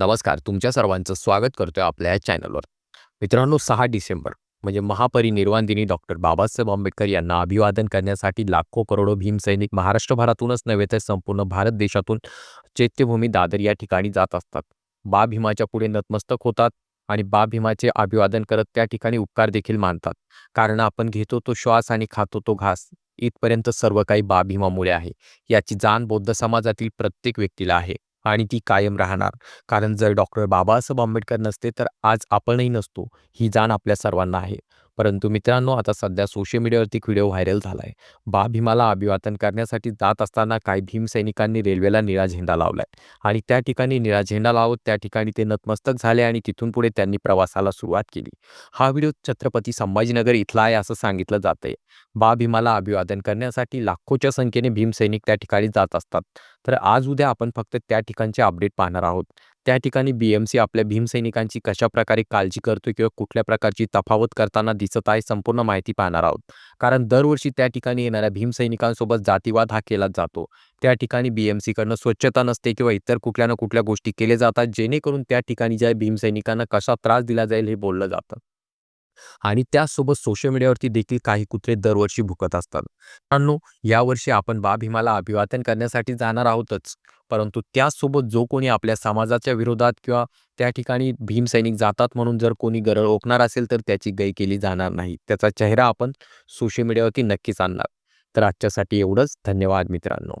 नमस्कार तुमच्या सर्वांचं स्वागत करतोय आपल्या या चॅनलवर. मित्रांनो सहा डिसेंबर म्हणजे महापरिनिर्वाण दिनी डॉक्टर बाबासाहेब आंबेडकर यांना अभिवादन करण्यासाठी लाखो करोडो भीमसैनिक महाराष्ट्रभरातूनच नव्हे तर संपूर्ण भारत देशातून चैत्यभूमी दादर या ठिकाणी जात असतात. बा भीमाच्या पुढे नतमस्तक होतात आणि बा भीमाचे अभिवादन करत त्या ठिकाणी उपकार देखील मानतात. कारण आपण घेतो तो श्वास आणि खातो तो घास. इथपर्यंत सर्व काही बा भीमामुळे आहे. याची जाण बौद्ध समाजातील प्रत्येक व्यक्तीला आहे. आणि ती कायम राहणार. कारण जर डॉक्टर बाबासाहेब आंबेडकर नसते तर आज आपणही नसतो. ही जाण आपल्या सर्वांना आहे. परंतु मित्रांनो आता सध्या सोशल मीडियावरती व्हिडिओ व्हायरल झाला आहे बा भीमाला अभिवादन करण्यासाठी जात असताना काही भीमसैनिकांनी रेल्वेला निळा झेंडा लावलाय आणि त्या ठिकाणी निळा झेंडा लावत त्या ठिकाणी ते नतमस्तक झाले आणि तिथून पुढे त्यांनी प्रवासाला सुरुवात केली. हा व्हिडिओ छत्रपती संभाजीनगर इथला आहे असं सांगितलं जातंय. बा भीमाला अभिवादन करण्यासाठी लाखोच्या संख्येने भीमसैनिक त्या ठिकाणी जात असतात. तर आज उद्या आपण फक्त त्या ठिकाणचे अपडेट पाहणार आहोत. त्या ठिकाणी बी एम सी आपल्या भीमसैनिकांची कशा प्रकारे काळजी करतो किंवा कुठल्या प्रकारची तफावत करताना दिसत आहे संपूर्ण माहिती पाहणार आहोत. कारण दरवर्षी त्या ठिकाणी येणाऱ्या भीमसैनिकांसोबत जातीवाद हा केला जातो. त्या ठिकाणी बी एम सीकडनं स्वच्छता नसते किंवा इतर कुठल्या ना कुठल्या गोष्टी केल्या जातात जेणेकरून त्या ठिकाणी ज्या भीमसैनिकांना कसा त्रास दिला जाईल हे बोललं जातं. आणि त्यासोबत सोशल मीडियावरती देखील काही कुत्रे दरवर्षी भुकत असतात. मित्रांनो यावर्षी आपण बा भीमाला अभिवादन करण्यासाठी जाणार आहोतच. परंतु त्याचसोबत जो कोणी आपल्या समाजाच्या विरोधात किंवा त्या ठिकाणी भीमसैनिक जातात म्हणून जर कोणी गरळ ओकणार असेल तर त्याची गय केली जाणार नाही. त्याचा चेहरा आपण सोशल मीडियावरती नक्कीच आणणार. तर आजच्यासाठी एवढंच. धन्यवाद मित्रांनो.